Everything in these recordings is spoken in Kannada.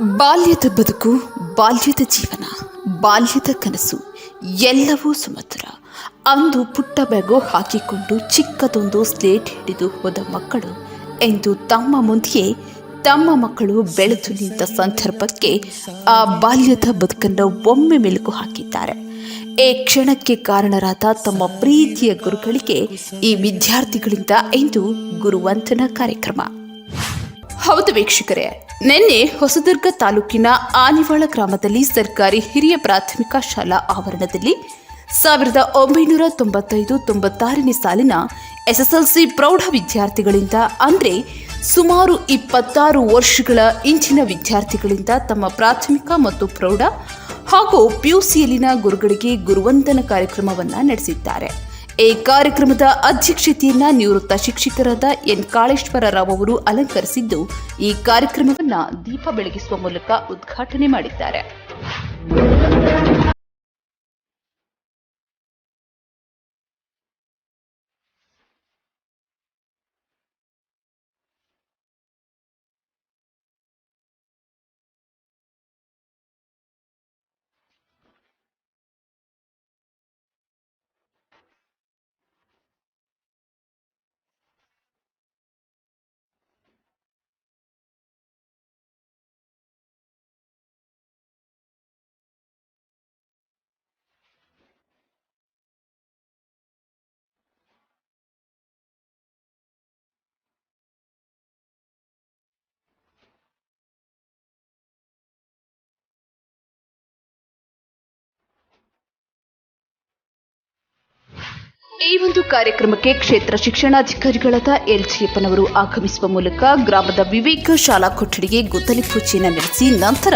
ಬಾಲ್ಯದ ಬದುಕು, ಬಾಲ್ಯದ ಜೀವನ, ಬಾಲ್ಯದ ಕನಸು, ಎಲ್ಲವೂ ಸುಮಧುರ. ಅಂದು ಪುಟ್ಟ ಬೆಗು ಹಾಕಿಕೊಂಡು ಚಿಕ್ಕದೊಂದು ಸ್ಲೇಟ್ ಹಿಡಿದು ಹೋದ ಮಕ್ಕಳು ಎಂದು ತಮ್ಮ ಮುಂದೆಯೇ ತಮ್ಮ ಮಕ್ಕಳು ಬೆಳೆದು ನಿಂತ ಸಂದರ್ಭಕ್ಕೆ ಆ ಬಾಲ್ಯದ ಬದುಕನ್ನು ಒಮ್ಮೆ ಮೆಲುಕು ಹಾಕಿದ್ದಾರೆ. ಈ ಕ್ಷಣಕ್ಕೆ ಕಾರಣರಾದ ತಮ್ಮ ಪ್ರೀತಿಯ ಗುರುಗಳಿಗೆ ಈ ವಿದ್ಯಾರ್ಥಿಗಳಿಂದ ಇಂದು ಗುರುವಂತನ ಕಾರ್ಯಕ್ರಮ. ಹೌದು ವೀಕ್ಷಕರೇ, ನಿನ್ನೆ ಹೊಸದುರ್ಗ ತಾಲೂಕಿನ ಆನಿವಾಳ ಗ್ರಾಮದಲ್ಲಿ ಸರ್ಕಾರಿ ಹಿರಿಯ ಪ್ರಾಥಮಿಕ ಶಾಲಾ ಆವರಣದಲ್ಲಿ ಸಾವಿರದ ಒಂಬೈನೂರ ತೊಂಬತ್ತೈದು ತೊಂಬತ್ತಾರನೇ ಸಾಲಿನ ಎಸ್ಎಸ್ಎಲ್ಸಿ ಪ್ರೌಢ ವಿದ್ಯಾರ್ಥಿಗಳಿಂದ, ಅಂದರೆ ಸುಮಾರು ಇಪ್ಪತ್ತಾರು ವರ್ಷಗಳ ಇಂಚಿನ ವಿದ್ಯಾರ್ಥಿಗಳಿಂದ ತಮ್ಮ ಪ್ರಾಥಮಿಕ ಮತ್ತು ಪ್ರೌಢ ಹಾಗೂ ಪಿಯುಸಿಯಲ್ಲಿನ ಗುರುಗಳಿಗೆ ಗುರುವಂದನ ಕಾರ್ಯಕ್ರಮವನ್ನು ನಡೆಸಿದ್ದಾರೆ. ಈ ಕಾರ್ಯಕ್ರಮದ ಅಧ್ಯಕ್ಷತೆಯನ್ನ ನಿವೃತ್ತ ಶಿಕ್ಷಕರಾದ ಎನ್ ಕಾಳೇಶ್ವರ ರಾವ್ ಅವರು ಅಲಂಕರಿಸಿದ್ದು, ಈ ಕಾರ್ಯಕ್ರಮವನ್ನು ದೀಪ ಬೆಳಗಿಸುವ ಮೂಲಕ ಉದ್ಘಾಟನೆ ಮಾಡಿದ್ದಾರೆ. ಈ ಒಂದು ಕಾರ್ಯಕ್ರಮಕ್ಕೆ ಕ್ಷೇತ್ರ ಶಿಕ್ಷಣಾಧಿಕಾರಿಗಳಾದ ಎಲ್ ಚಿಯಪ್ಪನವರು ಆಗಮಿಸುವ ಮೂಲಕ ಗ್ರಾಮದ ವಿವೇಕ ಶಾಲಾ ಕೊಠಡಿಗೆ ಗುದ್ದಲಿ ಪೂಜೆಯನ್ನು ನಡೆಸಿ ನಂತರ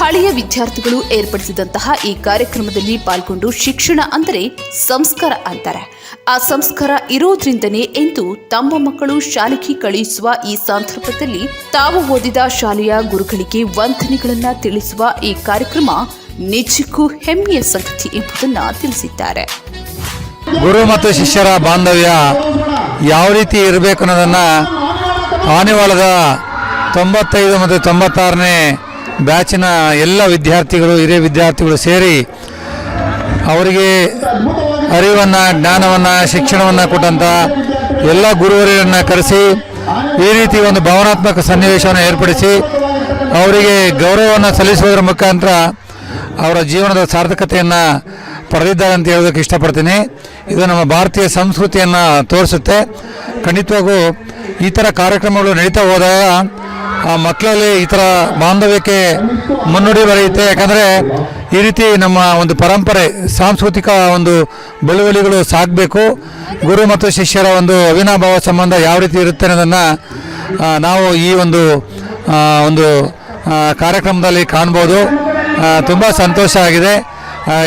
ಹಳೆಯ ವಿದ್ಯಾರ್ಥಿಗಳು ಏರ್ಪಡಿಸಿದಂತಹ ಈ ಕಾರ್ಯಕ್ರಮದಲ್ಲಿ ಪಾಲ್ಗೊಂಡು ಶಿಕ್ಷಣ ಅಂದರೆ ಸಂಸ್ಕಾರ ಅಂತಾರೆ. ಆ ಸಂಸ್ಕಾರ ಇರೋದ್ರಿಂದನೇ ಎಂದು ತಮ್ಮ ಮಕ್ಕಳು ಶಾಲೆಗೆ ಕಳುಹಿಸುವ ಈ ಸಂದರ್ಭದಲ್ಲಿ ತಾವು ಓದಿದ ಶಾಲೆಯ ಗುರುಗಳಿಗೆ ವಂದನೆಗಳನ್ನು ತಿಳಿಸುವ ಈ ಕಾರ್ಯಕ್ರಮ ನಿಜಕ್ಕೂ ಹೆಮ್ಮೆಯ ಸಂಗತಿ ಎಂಬುದನ್ನು ತಿಳಿಸಿದ್ದಾರೆ. ಗುರು ಮತ್ತು ಶಿಷ್ಯರ ಬಾಂಧವ್ಯ ಯಾವ ರೀತಿ ಇರಬೇಕು ಅನ್ನೋದನ್ನು ಆನೆವಾಳದ ತೊಂಬತ್ತೈದು ಮತ್ತು ತೊಂಬತ್ತಾರನೇ ಬ್ಯಾಚಿನ ಎಲ್ಲ ವಿದ್ಯಾರ್ಥಿಗಳು, ಹಿರಿಯ ವಿದ್ಯಾರ್ಥಿಗಳು ಸೇರಿ ಅವರಿಗೆ ಅರಿವನ್ನು, ಜ್ಞಾನವನ್ನು, ಶಿಕ್ಷಣವನ್ನು ಕೊಟ್ಟಂಥ ಎಲ್ಲ ಗುರುವರಿಯನ್ನು ಕರೆಸಿ, ಈ ರೀತಿ ಒಂದು ಭಾವನಾತ್ಮಕ ಸನ್ನಿವೇಶವನ್ನು ಏರ್ಪಡಿಸಿ ಅವರಿಗೆ ಗೌರವವನ್ನು ಸಲ್ಲಿಸುವುದರ ಮುಖಾಂತರ ಅವರ ಜೀವನದ ಸಾರ್ಥಕತೆಯನ್ನು ಪಡೆದಿದ್ದಾರೆ ಅಂತ ಹೇಳೋದಕ್ಕೆ ಇಷ್ಟಪಡ್ತೀನಿ. ಇದು ನಮ್ಮ ಭಾರತೀಯ ಸಂಸ್ಕೃತಿಯನ್ನು ತೋರಿಸುತ್ತೆ. ಖಂಡಿತವಾಗೂ ಈ ಥರ ಕಾರ್ಯಕ್ರಮಗಳು ನಡೀತಾ ಹೋದಾಗ ಆ ಮಕ್ಕಳಲ್ಲಿ ಈ ಥರ ಬಾಂಧವ್ಯಕ್ಕೆ ಮುನ್ನುಡಿ ಬರೆಯುತ್ತೆ. ಯಾಕಂದರೆ ಈ ರೀತಿ ನಮ್ಮ ಒಂದು ಪರಂಪರೆ, ಸಾಂಸ್ಕೃತಿಕ ಒಂದು ಬೆಳವಣಿಗೆಗಳು ಸಾಗಬೇಕು. ಗುರು ಮತ್ತು ಶಿಷ್ಯರ ಒಂದು ಅವಿನಾಭಾವ ಸಂಬಂಧ ಯಾವ ರೀತಿ ಇರುತ್ತೆ ಅನ್ನೋದನ್ನು ನಾವು ಈ ಒಂದು ಒಂದು ಕಾರ್ಯಕ್ರಮದಲ್ಲಿ ಕಾಣ್ಬೋದು. ತುಂಬ ಸಂತೋಷ ಆಗಿದೆ.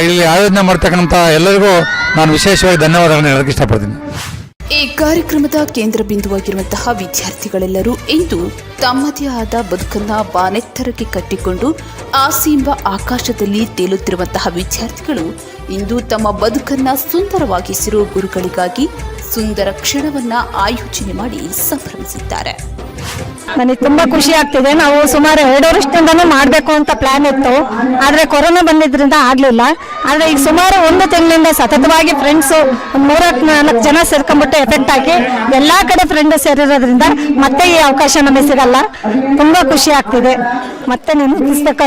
ಇಲ್ಲಿ ಆಯೋಜನೆ ಮಾಡ್ತಕ್ಕಂಥ ಎಲ್ಲರಿಗೂ ನಾನು ವಿಶೇಷವಾಗಿ ಧನ್ಯವಾದಗಳನ್ನು ಹೇಳಕ್ಕೆ ಇಷ್ಟಪಡ್ತೀನಿ. ಈ ಕಾರ್ಯಕ್ರಮದ ಕೇಂದ್ರ ಬಿಂದುವಾಗಿರುವಂತಹ ವಿದ್ಯಾರ್ಥಿಗಳೆಲ್ಲರೂ ಇಂದು ತಮ್ಮದೇ ಆದ ಬದುಕನ್ನ ಬಾನೆತ್ತರಕ್ಕೆ ಕಟ್ಟಿಕೊಂಡು ಆಸೆ ಎಂಬ ಆಕಾಶದಲ್ಲಿ ತೇಲುತ್ತಿರುವಂತಹ ವಿದ್ಯಾರ್ಥಿಗಳು ಇಂದು ತಮ್ಮ ಬದುಕನ್ನ ಸುಂದರವಾಗಿಸಿರುವ ಗುರುಗಳಿಗಾಗಿ ಸುಂದರ ಕ್ಷಣವನ್ನ ಆಯೋಜನೆ ಮಾಡಿ ಸಂಭ್ರಮಿಸಿದ್ದಾರೆ. ನನಗೆ ತುಂಬಾ ಖುಷಿ ಆಗ್ತಿದೆ. ನಾವು ಸುಮಾರು ಎರಡು ವರ್ಷದಿಂದನೂ ಮಾಡಬೇಕು ಅಂತ ಪ್ಲಾನ್ ಇತ್ತು. ಆದ್ರೆ ಕೊರೋನಾ ಬಂದಿದ್ರಿಂದ ಆಗ್ಲಿಲ್ಲ. ಆದರೆ ಈಗ ಸುಮಾರು ಒಂದು ತಿಂಗಳಿಂದ ಸತತವಾಗಿ ಫ್ರೆಂಡ್ಸ್ ಮೂರಕ್ ನಾಲ್ಕು ಜನ ಸೇರ್ಕೊಂಡ್ಬಿಟ್ಟು ಎಫೆಕ್ಟ್ ಆಗಿ ಎಲ್ಲಾ ಕಡೆ ಫ್ರೆಂಡ್ ಸೇರಿರೋದ್ರಿಂದ ಮತ್ತೆ ಈ ಅವಕಾಶ ನಮಗೆ ಸಿಗಲ್ಲ. ತುಂಬಾ ಖುಷಿ ಆಗ್ತಿದೆ. ಮತ್ತೆ ನೀನು ಪುಸ್ತಕ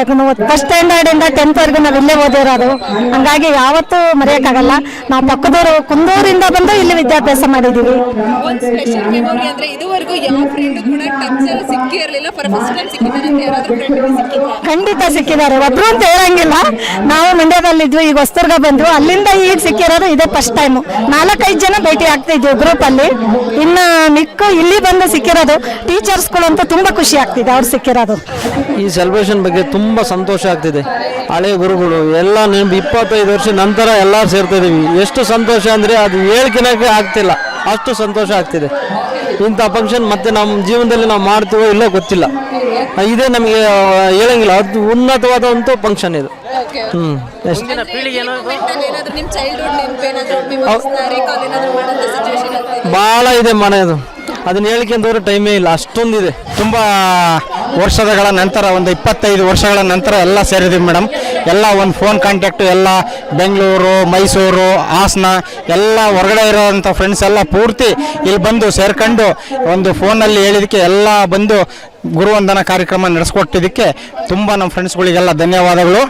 ಫಸ್ಟ್ ಸ್ಟ್ಯಾಂಡರ್ಡ್ ಇಂದ ಟೆಂತ್ ವರೆಗೂ ನಾವು ಇಲ್ಲೇ ಓದಿರೋದು. ಹಂಗಾಗಿ ಯಾವತ್ತೂ ಮರೆಯೋಕ್ಕಾಗಲ್ಲ. ನಾವು ಪಕ್ಕದವರು ಕುಂದೂರಿಂದ ಬಂದು ಇಲ್ಲಿ ವಿದ್ಯಾಭ್ಯಾಸ ಮಾಡಿದೀವಿ. ಫರ್ ಫಸ್ಟ್ ಟೈಮ್ ಸಿಕ್ಕಿದ್ದಾರೆ ಅಂತ ಯಾರಾದ್ರೂ ಫ್ರೆಂಡ್ ಸಿಕ್ಕಿದ್ದಾರೆ ಖಂಡಿತ ಸಿಕ್ಕಿದ್ದಾರೆ. ಒಬ್ರು ಅಂತ ಹೇಳಂಗಿಲ್ಲ. ನಾವು ಮಂಡ್ಯದಲ್ಲಿದ್ವಿ ಈಗ ಹೊಸದುರ್ಗ ಬಂದ್ರು ಅಲ್ಲಿಂದ ಈಗ ಸಿಕ್ಕಿರೋದು ಇದೇ ಫಸ್ಟ್ ಟೈಮ್ ನಾಲ್ಕೈದು ಜನ ಭೇಟಿ ಆಗ್ತಾ ಇದ್ವಿ ಗ್ರೂಪ್ ಅಲ್ಲಿ. ಇನ್ನು ಮಿಕ್ಕು ಇಲ್ಲಿ ಬಂದು ಸಿಕ್ಕಿರೋದು. ಟೀಚರ್ಸ್ಗಳು ಅಂತ ತುಂಬಾ ಖುಷಿ ಆಗ್ತಿದೆ ಅವ್ರು ಸಿಕ್ಕಿರೋದು. ಈ ಸೆಲೆಬ್ರೇಷನ್ ಬಗ್ಗೆ ತುಂಬ ಸಂತೋಷ ಆಗ್ತಿದೆ. ಹಳೆ ಗುರುಗಳು ಎಲ್ಲ ನೆನಪು ಇಪ್ಪತ್ತೈದು ವರ್ಷ ನಂತರ ಎಲ್ಲ ಸೇರ್ತಾ ಇದೀವಿ. ಎಷ್ಟು ಸಂತೋಷ ಅಂದರೆ ಅದು ಹೇಳ್ಕಿನಕ್ಕೆ ಆಗ್ತಿಲ್ಲ. ಅಷ್ಟು ಸಂತೋಷ ಆಗ್ತಿದೆ. ಇಂಥ ಫಂಕ್ಷನ್ ಮತ್ತೆ ನಮ್ಮ ಜೀವನದಲ್ಲಿ ನಾವು ಮಾಡ್ತೀವೋ ಇಲ್ಲೋ ಗೊತ್ತಿಲ್ಲ. ಇದೇ ನಮಗೆ ಹೇಳಂಗಿಲ್ಲ. ಅದು ಉನ್ನತವಾದ ಒಂದು ಫಂಕ್ಷನ್ ಇದು ಹ್ಞೂ ಎಷ್ಟು? ಭಾಳ ಇದೆ? ಮನೆಯದು ಅದನ್ನ ಹೇಳ್ಕೊಂಡವ್ರೆ ಟೈಮೇ ಇಲ್ಲ. ಅಷ್ಟೊಂದಿದೆ. ತುಂಬ ವರ್ಷಗಳ ನಂತರ, ಒಂದು ಇಪ್ಪತ್ತೈದು ವರ್ಷಗಳ ನಂತರ ಎಲ್ಲ ಸೇರಿದ್ದೀವಿ ಮೇಡಮ್. ಎಲ್ಲ ಒಂದು ಫೋನ್ ಕಾಂಟ್ಯಾಕ್ಟು ಎಲ್ಲ ಬೆಂಗಳೂರು, ಮೈಸೂರು, ಹಾಸನ, ಎಲ್ಲ ಹೊರಗಡೆ ಇರೋವಂಥ ಫ್ರೆಂಡ್ಸ್ ಎಲ್ಲ ಪೂರ್ತಿ ಇಲ್ಲಿ ಬಂದು ಸೇರ್ಕೊಂಡು ಒಂದು ಫೋನಲ್ಲಿ ಹೇಳಿದಕ್ಕೆ ಎಲ್ಲ ಬಂದು ಗುರುವಂದನ ಕಾರ್ಯಕ್ರಮ ನಡೆಸ್ಕೊಟ್ಟಿದ್ದಕ್ಕೆ ತುಂಬ ನಮ್ಮ ಫ್ರೆಂಡ್ಸ್ಗಳಿಗೆಲ್ಲ ಧನ್ಯವಾದಗಳು.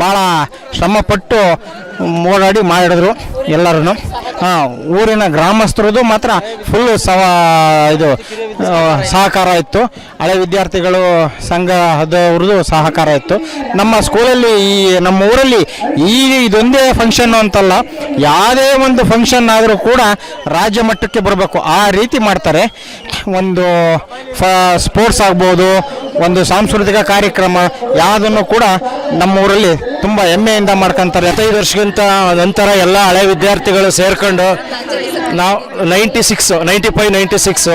ಭಾಳ ಶ್ರಮಪಟ್ಟು ಓಡಾಡಿ ಮಾಡಿದ್ರು ಎಲ್ಲರೂ ಹಾಂ ಊರಿನ ಗ್ರಾಮಸ್ಥರದು ಮಾತ್ರ ಫುಲ್ಲು ಸವ ಇದು ಸಹಕಾರ ಇತ್ತು. ಹಳೆ ವಿದ್ಯಾರ್ಥಿಗಳು ಸಂಘದವ್ರದ್ದು ಸಹಕಾರ ಇತ್ತು. ನಮ್ಮ ಸ್ಕೂಲಲ್ಲಿ ಈ ನಮ್ಮ ಊರಲ್ಲಿ ಈ ಇದೊಂದೇ ಫಂಕ್ಷನ್ ಅಂತಲ್ಲ, ಯಾವುದೇ ಒಂದು ಫಂಕ್ಷನ್ ಆದರೂ ಕೂಡ ರಾಜ್ಯ ಮಟ್ಟಕ್ಕೆ ಬರಬೇಕು. ಆ ರೀತಿ ಮಾಡ್ತಾರೆ. ಒಂದು ಸ್ಪೋರ್ಟ್ಸ್ ಆಗ್ಬೋದು, ಒಂದು ಸಾಂಸ್ಕೃತಿಕ ಕಾರ್ಯಕ್ರಮ, ಯಾವುದನ್ನು ಕೂಡ ನಮ್ಮ ಊರಲ್ಲಿ ತುಂಬ ಹೆಮ್ಮೆಯಿಂದ ಮಾಡ್ಕೊಂತಾರೆ. ಹತ್ತೈದು ವರ್ಷಕ್ಕಿಂತ ನಂತರ ಎಲ್ಲ ಹಳೆ ವಿದ್ಯಾರ್ಥಿಗಳು ಸೇರ್ಕೊಂಡು ನಾವು ninety six, ninety five, ninety six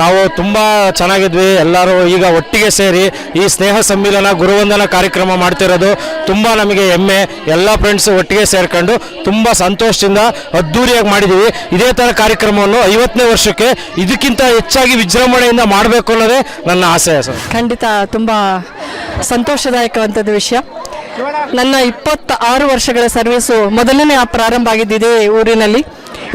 ನಾವು ತುಂಬ ಚೆನ್ನಾಗಿದ್ವಿ. ಎಲ್ಲರೂ ಈಗ ಒಟ್ಟಿಗೆ ಸೇರಿ ಈ ಸ್ನೇಹ ಸಮ್ಮಿಲನ, ಗುರುವಂದನ ಕಾರ್ಯಕ್ರಮ ಮಾಡ್ತಿರೋದು ತುಂಬ ನಮಗೆ ಹೆಮ್ಮೆ. ಎಲ್ಲ ಫ್ರೆಂಡ್ಸ್ ಒಟ್ಟಿಗೆ ಸೇರ್ಕೊಂಡು ತುಂಬ ಸಂತೋಷದಿಂದ ಅದ್ಧೂರಿಯಾಗಿ ಮಾಡಿದ್ದೀವಿ ಇದೇ ಥರ ಕಾರ್ಯಕ್ರಮವನ್ನು ಐವತ್ತನೇ ವರ್ಷಕ್ಕೆ ಇದಕ್ಕಿಂತ ಹೆಚ್ಚಾಗಿ ವಿಜೃಂಭಣೆಯಿಂದ ಮಾಡಬೇಕು ಅನ್ನೋದೇ ನನ್ನ ಆಸೆ ಸರ್ ಖಂಡಿತ ತುಂಬ ಸಂತೋಷದಾಯಕವಂಥದ್ದು ವಿಷಯ. ನನ್ನ ಇಪ್ಪತ್ತ ಆರು ವರ್ಷಗಳ ಸರ್ವಿಸು ಮೊದಲನೇ ಪ್ರಾರಂಭ ಆಗಿದ್ದಿದೆ ಊರಿನಲ್ಲಿ.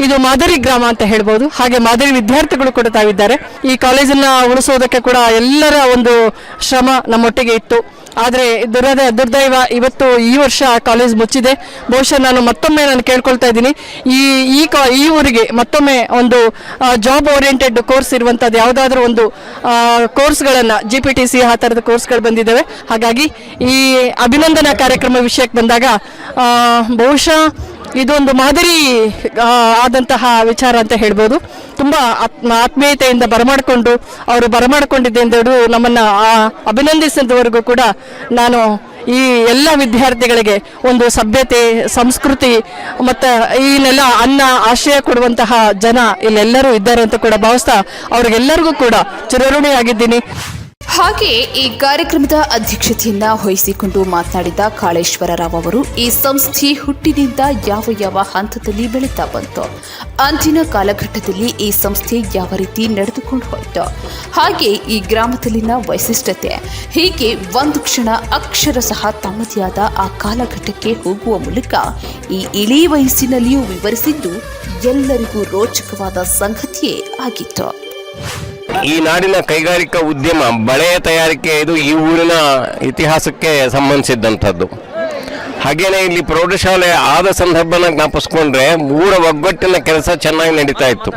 ಇದು ಮಾದರಿ ಗ್ರಾಮ ಅಂತ ಹೇಳ್ಬೋದು. ಹಾಗೆ ಮಾದರಿ ವಿದ್ಯಾರ್ಥಿಗಳು ಕೂಡ ತಾವಿದ್ದಾರೆ. ಈ ಕಾಲೇಜನ್ನ ಉಳಿಸೋದಕ್ಕೆ ಕೂಡ ಎಲ್ಲರ ಒಂದು ಶ್ರಮ ನಮ್ಮೊಟ್ಟಿಗೆ ಇತ್ತು. ಆದರೆ ದುರದ ದುರ್ದೈವ ಇವತ್ತು ಈ ವರ್ಷ ಕಾಲೇಜ್ ಮುಚ್ಚಿದೆ. ಬಹುಶಃ ನಾನು ಮತ್ತೊಮ್ಮೆ ನಾನು ಕೇಳ್ಕೊಳ್ತಾ ಇದ್ದೀನಿ. ಈ ಈ ಕಾ, ಈ ಊರಿಗೆ ಮತ್ತೊಮ್ಮೆ ಒಂದು ಜಾಬ್ ಓರಿಯೆಂಟೆಡ್ ಕೋರ್ಸ್ ಇರುವಂಥದ್ದು ಯಾವುದಾದ್ರೂ ಒಂದು ಕೋರ್ಸ್ಗಳನ್ನು ಜಿ ಪಿ ಟಿ ಸಿ ಆ ಥರದ ಕೋರ್ಸ್ಗಳು ಬಂದಿದ್ದಾವೆ. ಹಾಗಾಗಿ ಈ ಅಭಿನಂದನಾ ಕಾರ್ಯಕ್ರಮ ವಿಷಯಕ್ಕೆ ಬಂದಾಗ ಬಹುಶಃ ಇದೊಂದು ಮಾದರಿ ಆದಂತಹ ವಿಚಾರ ಅಂತ ಹೇಳ್ಬೋದು. ತುಂಬ ಆತ್ಮ ಆತ್ಮೀಯತೆಯಿಂದ ಬರಮಾಡಿಕೊಂಡು ಅವರು ಬರಮಾಡಿಕೊಂಡಿದ್ದೆ ಎಂದು ನಮ್ಮನ್ನು ಅಭಿನಂದಿಸಿದವರೆಗೂ ಕೂಡ ನಾನು ಈ ಎಲ್ಲ ವಿದ್ಯಾರ್ಥಿಗಳಿಗೆ ಒಂದು ಸಭ್ಯತೆ, ಸಂಸ್ಕೃತಿ ಮತ್ತು ಈನೆಲ್ಲ ಅನ್ನ ಆಶ್ರಯ ಕೊಡುವಂತಹ ಜನ ಇಲ್ಲೆಲ್ಲರೂ ಇದ್ದಾರೆ ಅಂತ ಕೂಡ ಭಾವಿಸ್ತಾ ಅವ್ರಿಗೆಲ್ಲರಿಗೂ ಕೂಡ ಚಿರಋಣಿಯಾಗಿದ್ದೀನಿ. ಹಾಗೆ ಈ ಕಾರ್ಯಕ್ರಮದ ಅಧ್ಯಕ್ಷತೆಯನ್ನ ವಹಿಸಿಕೊಂಡು ಮಾತನಾಡಿದ ಕಾಳೇಶ್ವರ ರಾವ್ ಅವರು, ಈ ಸಂಸ್ಥೆ ಹುಟ್ಟಿನಿಂದ ಯಾವ ಯಾವ ಹಂತದಲ್ಲಿ ಬೆಳೀತಾ ಬಂತು, ಅಂದಿನ ಕಾಲಘಟ್ಟದಲ್ಲಿ ಈ ಸಂಸ್ಥೆ ಯಾವ ರೀತಿ ನಡೆದುಕೊಂಡು ಹೋಯಿತು, ಹಾಗೆ ಈ ಗ್ರಾಮದಲ್ಲಿನ ವೈಶಿಷ್ಟ್ಯತೆ, ಹೀಗೆ ಒಂದು ಕ್ಷಣ ಅಕ್ಷರ ಸಹ ತಮ್ಮದೇ ಆದ ಆ ಕಾಲಘಟ್ಟಕ್ಕೆ ಹೋಗುವ ಮೂಲಕ ಈ ಇಳಿ ವಯಸ್ಸಿನಲ್ಲಿಯೂ ವಿವರಿಸಿದ್ದು ಎಲ್ಲರಿಗೂ ರೋಚಕವಾದ ಸಂಗತಿಯೇ ಆಗಿತ್ತು. ಈ ನಾಡಿನ ಕೈಗಾರಿಕಾ ಉದ್ಯಮ, ಬಳೆಯ ತಯಾರಿಕೆ ಇದು ಈ ಊರಿನ ಇತಿಹಾಸಕ್ಕೆ ಸಂಬಂಧಿಸಿದಂಥದ್ದು. ಹಾಗೇನೆ ಇಲ್ಲಿ ಪ್ರೌಢಶಾಲೆ ಆದ ಸಂದರ್ಭನ ಜ್ಞಾಪಿಸ್ಕೊಂಡ್ರೆ ಊರ ಒಗ್ಗಟ್ಟಿನ ಕೆಲಸ ಚೆನ್ನಾಗಿ ನಡೀತಾ ಇತ್ತು.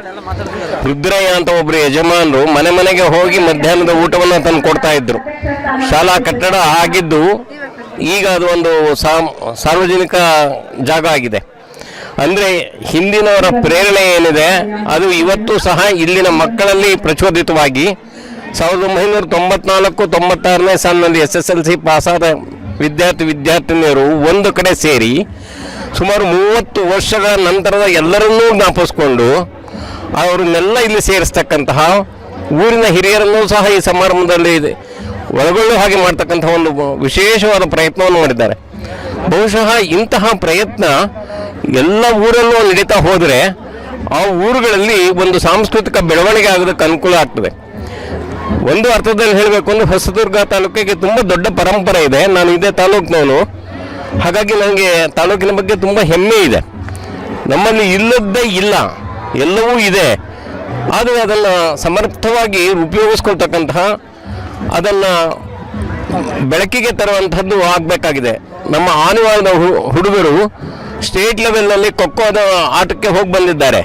ರುದ್ರಯ್ಯ ಅಂತ ಒಬ್ರು ಯಜಮಾನರು ಮನೆ ಮನೆಗೆ ಹೋಗಿ ಮಧ್ಯಾಹ್ನದ ಊಟವನ್ನು ತಂದು ಕೊಡ್ತಾ ಇದ್ರು. ಶಾಲಾ ಕಟ್ಟಡ ಆಗಿದ್ದು ಈಗ ಅದು ಒಂದು ಸಾರ್ವಜನಿಕ ಜಾಗ ಆಗಿದೆ. ಅಂದ್ರೆ ಹಿಂದಿನವರ ಪ್ರೇರಣೆ ಏನಿದೆ, ಅದು ಇವತ್ತು ಸಹ ಇಲ್ಲಿನ ಮಕ್ಕಳಲ್ಲಿ ಪ್ರಚೋದಿತವಾಗಿ ಸಾವಿರದ ಒಂಬೈನೂರ ತೊಂಬತ್ನಾಲ್ಕು ತೊಂಬತ್ತಾರನೇ ಸಾಲಿನಲ್ಲಿ ಎಸ್ ಎಸ್ ಎಲ್ ಸಿ ಪಾಸಾದ ವಿದ್ಯಾರ್ಥಿ ವಿದ್ಯಾರ್ಥಿನಿಯರು ಒಂದು ಕಡೆ ಸೇರಿ ಸುಮಾರು ಮೂವತ್ತು ವರ್ಷಗಳ ನಂತರದ ಎಲ್ಲರನ್ನೂ ಜ್ಞಾಪಿಸ್ಕೊಂಡು ಅವರನ್ನೆಲ್ಲ ಇಲ್ಲಿ ಸೇರಿಸ್ತಕ್ಕಂತಹ ಊರಿನ ಹಿರಿಯರನ್ನೂ ಸಹ ಈ ಸಮಾರಂಭದಲ್ಲಿ ಒಳಗೊಳ್ಳುವ ಹಾಗೆ ಮಾಡ್ತಕ್ಕಂಥ ಒಂದು ವಿಶೇಷವಾದ ಪ್ರಯತ್ನವನ್ನು ಮಾಡಿದ್ದಾರೆ. ಬಹುಶಃ ಇಂತಹ ಪ್ರಯತ್ನ ಎಲ್ಲ ಊರಲ್ಲೂ ನಡೀತಾ ಹೋದರೆ ಆ ಊರುಗಳಲ್ಲಿ ಒಂದು ಸಾಂಸ್ಕೃತಿಕ ಬೆಳವಣಿಗೆ ಆಗೋದಕ್ಕೆ ಅನುಕೂಲ ಆಗ್ತದೆ. ಒಂದು ಅರ್ಥದಲ್ಲಿ ಹೇಳಬೇಕು ಅಂದ್ರೆ ಹೊಸದುರ್ಗ ತಾಲೂಕಿಗೆ ತುಂಬ ದೊಡ್ಡ ಪರಂಪರೆ ಇದೆ. ನಾನು ಇದೇ ತಾಲೂಕಿನವನು. ಹಾಗಾಗಿ ನನಗೆ ತಾಲೂಕಿನ ಬಗ್ಗೆ ತುಂಬ ಹೆಮ್ಮೆ ಇದೆ. ನಮ್ಮಲ್ಲಿ ಇಲ್ಲದ್ದೇ ಇಲ್ಲ. ಎಲ್ಲವೂ ಇದೆ. ಆದರೆ ಅದನ್ನು ಸಮರ್ಥವಾಗಿ ಉಪಯೋಗಿಸ್ಕೊಳ್ತಕ್ಕಂತಹ, ಅದನ್ನು ಬೆಳಕಿಗೆ ತರುವಂಥದ್ದು ಆಗಬೇಕಾಗಿದೆ. ನಮ್ಮ ಆನುವಾರದ ಹು- ಹುಡುಗರು ಸ್ಟೇಟ್ ಲೆವೆಲ್ನಲ್ಲಿ ಖೋಖೋದ ಆಟಕ್ಕೆ ಹೋಗಿ ಬಂದಿದ್ದಾರೆ.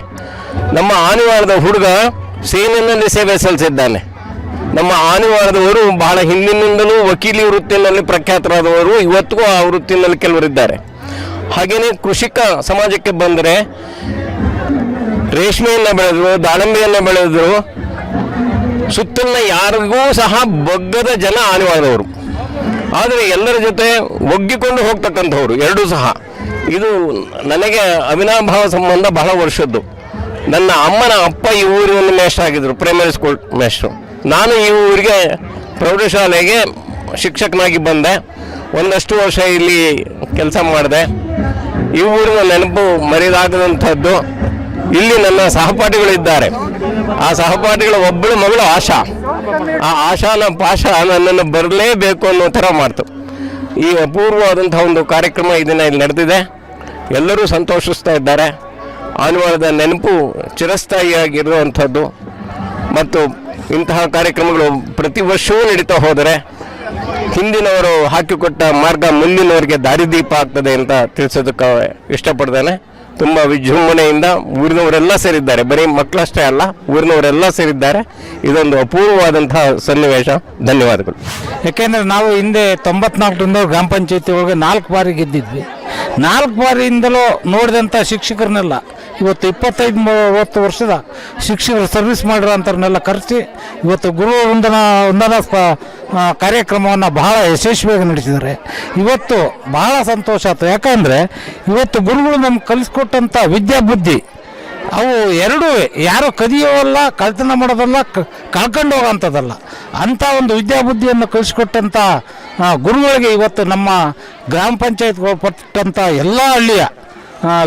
ನಮ್ಮ ಆನಿವಾರದ ಹುಡುಗ ಸೇನೆಯಲ್ಲಿ ಸೇವೆ ಸಲ್ಲಿಸಿದ್ದಾನೆ. ನಮ್ಮ ಆನಿವಾರದವರು ಬಹಳ ಹಿಂದಿನಿಂದಲೂ ವಕೀಲಿ ವೃತ್ತಿನಲ್ಲಿ ಪ್ರಖ್ಯಾತರಾದವರು, ಇವತ್ತಿಗೂ ಆ ವೃತ್ತಿನಲ್ಲಿ ಕೆಲವರಿದ್ದಾರೆ. ಹಾಗೆಯೇ ಕೃಷಿಕ ಸಮಾಜಕ್ಕೆ ಬಂದರೆ ರೇಷ್ಮೆಯನ್ನು ಬೆಳೆದರು, ದಾಳಿಂಬೆಯನ್ನು ಬೆಳೆದರು, ಸುತ್ತಲಿನ ಯಾರಿಗೂ ಸಹ ಬಗ್ಗದ ಜನ ಆನಿವಾರದವರು ಆದರೆ ಎಲ್ಲರ ಜೊತೆ ಒಗ್ಗಿಕೊಂಡು ಹೋಗ್ತಕ್ಕಂಥವ್ರು, ಎರಡೂ ಸಹ. ಇದು ನನಗೆ ಅವಿನಾಭಾವ ಸಂಬಂಧ ಬಹಳ ವರ್ಷದ್ದು. ನನ್ನ ಅಮ್ಮನ ಅಪ್ಪ ಈ ಊರಿನ ಮೇಷ್ಟ್ರು ಆಗಿದ್ದರು ಪ್ರೈಮರಿ ಸ್ಕೂಲ್ ಮೇಷ್ಟ್ರು. ನಾನು ಈ ಊರಿಗೆ ಪ್ರೌಢಶಾಲೆಗೆ ಶಿಕ್ಷಕನಾಗಿ ಬಂದೆ. ಒಂದಷ್ಟು ವರ್ಷ ಇಲ್ಲಿ ಕೆಲಸ ಮಾಡಿದೆ. ಈ ಊರಿನ ನೆನಪು ಮರೆಯಲಾಗದಂಥದ್ದು ಇಲ್ಲಿ ನನ್ನ ಸಹಪಾಠಿಗಳಿದ್ದಾರೆ. ಆ ಸಹಪಾಠಿಗಳ ಒಬ್ಬಳು ಮಗಳು ಆಶಾ. ಆ ಆಶಾನ ಪಾಶ ನನ್ನನ್ನು ಬರಲೇಬೇಕು ಅನ್ನೋ ಥರ ಮಾಡ್ತು. ಈ ಅಪೂರ್ವವಾದಂಥ ಒಂದು ಕಾರ್ಯಕ್ರಮ ಇದನ್ನು ಇಲ್ಲಿ ನಡೆದಿದೆ. ಎಲ್ಲರೂ ಸಂತೋಷಿಸ್ತಾ ಇದ್ದಾರೆ. ಆನವಾಳದ ನೆನಪು ಚಿರಸ್ಥಾಯಿಯಾಗಿರುವಂಥದ್ದು. ಮತ್ತು ಇಂತಹ ಕಾರ್ಯಕ್ರಮಗಳು ಪ್ರತಿ ವರ್ಷವೂ ನಡೀತಾ ಹೋದರೆ ಹಿಂದಿನವರು ಹಾಕಿಕೊಟ್ಟ ಮಾರ್ಗ ಮುಂದಿನವರಿಗೆ ದಾರಿದೀಪ ಆಗ್ತದೆ ಅಂತ ತಿಳಿಸೋದಕ್ಕೆ ಇಷ್ಟಪಡ್ತೇನೆ. ತುಂಬ ವಿಜೃಂಭಣೆಯಿಂದ ಊರಿನವರೆಲ್ಲ ಸೇರಿದ್ದಾರೆ. ಬರೀ ಮಕ್ಕಳಷ್ಟೇ ಅಲ್ಲ, ಊರಿನವರೆಲ್ಲ ಸೇರಿದ್ದಾರೆ. ಇದೊಂದು ಅಪೂರ್ವವಾದಂತಹ ಸನ್ನಿವೇಶ. ಧನ್ಯವಾದಗಳು. ಯಾಕೆಂದರೆ ನಾವು ಹಿಂದೆ ತೊಂಬತ್ನಾಲ್ಕರಿಂದ ಗ್ರಾಮ ಪಂಚಾಯತಿ ಒಳಗೆ ನಾಲ್ಕು ಬಾರಿ ಗೆದ್ದಿದ್ವಿ. ನಾಲ್ಕು ಬಾರಿಯಿಂದಲೂ ನೋಡಿದಂಥ ಶಿಕ್ಷಕರನ್ನೆಲ್ಲ ಇವತ್ತು ಇಪ್ಪತ್ತೈದು ಮೂವತ್ತು ವರ್ಷದ ಶಿಕ್ಷಕರು ಸರ್ವಿಸ್ ಮಾಡಿರೋಂಥವ್ರನ್ನೆಲ್ಲ ಕರೆಸಿ ಇವತ್ತು ಗುರು ವಂದನಾ ವಂದನಾ ಕಾರ್ಯಕ್ರಮವನ್ನು ಬಹಳ ಯಶಸ್ವಿಯಾಗಿ ನಡೆಸಿದ್ದಾರೆ. ಇವತ್ತು ಬಹಳ ಸಂತೋಷ ಆಯ್ತು ಯಾಕಂದರೆ ಇವತ್ತು ಗುರುಗಳು ನಮ್ಗೆ ಕಲಿಸ್ಕೊಟ್ಟಂಥ ವಿದ್ಯಾಬುದ್ಧಿ, ಅವು ಎರಡೂ ಯಾರು ಕದಿಯೋವಲ್ಲ ಕಳ್ತನ ಮಾಡೋದಲ್ಲ ಕಳ್ಕೊಂಡು ಹೋಗೋಂಥದ್ದಲ್ಲ ಅಂಥ ಒಂದು ವಿದ್ಯಾಬುದ್ಧಿಯನ್ನು ಕಲಿಸ್ಕೊಟ್ಟಂಥ ಗುರುಗಳಿಗೆ ಇವತ್ತು ನಮ್ಮ ಗ್ರಾಮ ಪಂಚಾಯತ್ ಪಟ್ಟಂಥ ಎಲ್ಲ ಹಳ್ಳಿಯ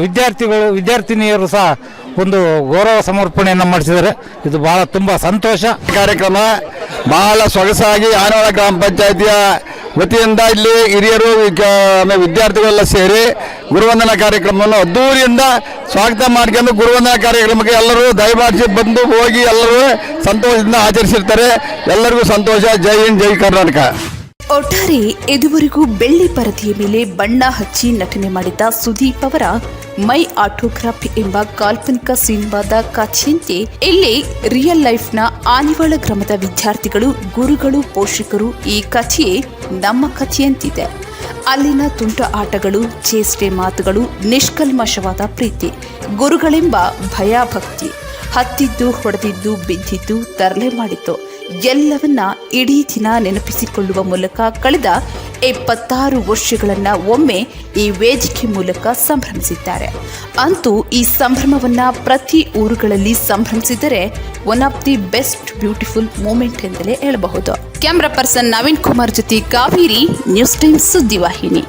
ವಿದ್ಯಾರ್ಥಿಗಳು, ವಿದ್ಯಾರ್ಥಿನಿಯರು ಸಹ ಒಂದು ಗೌರವ ಸಮರ್ಪಣೆಯನ್ನು ಮಾಡಿಸಿದ್ದಾರೆ. ಇದು ಬಹಳ ತುಂಬ ಸಂತೋಷ. ಕಾರ್ಯಕ್ರಮ ಬಹಳ ಸೊಗಸಾಗಿ ಆನವಾಳ ಗ್ರಾಮ ಪಂಚಾಯತಿಯ ವತಿಯಿಂದ ಇಲ್ಲಿ ಹಿರಿಯರು ವಿದ್ಯಾರ್ಥಿಗಳೆಲ್ಲ ಸೇರಿ ಗುರುವಂದನಾ ಕಾರ್ಯಕ್ರಮವನ್ನು ಅದ್ದೂರಿಯಿಂದ ಸ್ವಾಗತ ಮಾಡ್ಕೊಂಡು ಗುರುವಂದನಾ ಕಾರ್ಯಕ್ರಮಕ್ಕೆ ಎಲ್ಲರೂ ದಯಮಾಡಿಸಿ ಬಂದು ಹೋಗಿ ಎಲ್ಲರೂ ಸಂತೋಷದಿಂದ ಆಚರಿಸಿರ್ತಾರೆ ಎಲ್ಲರಿಗೂ ಸಂತೋಷ. ಜೈ ಹಿಂದ್, ಜೈ ಕರ್ನಾಟಕ. ಒಟ್ಟಾರೆ ಇದುವರೆಗೂ ಬೆಳ್ಳಿ ಪರದೆಯ ಮೇಲೆ ಬಣ್ಣ ಹಚ್ಚಿ ನಟನೆ ಮಾಡಿದ್ದ ಸುದೀಪ್ ಅವರ ಮೈ ಆಟೋಗ್ರಾಫ್ ಎಂಬ ಕಾಲ್ಪನಿಕ ಸಿನಿಮಾದ ಕಥೆಯಂತೆ ಇಲ್ಲಿ ರಿಯಲ್ ಲೈಫ್ನ ಆನಿವಾಳ ಗ್ರಾಮದ ವಿದ್ಯಾರ್ಥಿಗಳು, ಗುರುಗಳು, ಪೋಷಕರು ಈ ಕಥೆಯೇ ನಮ್ಮ ಕಥೆಯಂತಿದೆ. ಅಲ್ಲಿನ ತುಂಟ ಆಟಗಳು, ಚೇಷ್ಟೆ ಮಾತುಗಳು, ನಿಷ್ಕಲ್ಮಶವಾದ ಪ್ರೀತಿ, ಗುರುಗಳೆಂಬ ಭಯಭಕ್ತಿ, ಹತ್ತಿದ್ದು, ಹೊಡೆದಿದ್ದು, ಬಿದ್ದಿದ್ದು, ತರಲೆ ಮಾಡಿತ್ತು. ಎಲ್ಲವನ್ನ ಇಡೀ ದಿನ ನೆನಪಿಸಿಕೊಳ್ಳುವ ಮೂಲಕ ಕಳೆದ ಎಪ್ಪತ್ತಾರು ವರ್ಷಗಳನ್ನ ಒಮ್ಮೆ ಈ ವೇದಿಕೆ ಮೂಲಕ ಸಂಭ್ರಮಿಸಿದ್ದಾರೆ. ಅಂತೂ ಈ ಸಂಭ್ರಮವನ್ನ ಪ್ರತಿ ಊರುಗಳಲ್ಲಿ ಸಂಭ್ರಮಿಸಿದರೆ one of the best beautiful moment ಎಂದಲೇ ಹೇಳಬಹುದು. ಕ್ಯಾಮ್ರಾ ಪರ್ಸನ್ ನವೀನ್ ಕುಮಾರ್ ಜೊತೆ ಕಾವೇರಿ ನ್ಯೂಸ್ ಟೈಮ್ಸ್ ಸುದ್ದಿವಾಹಿನಿ.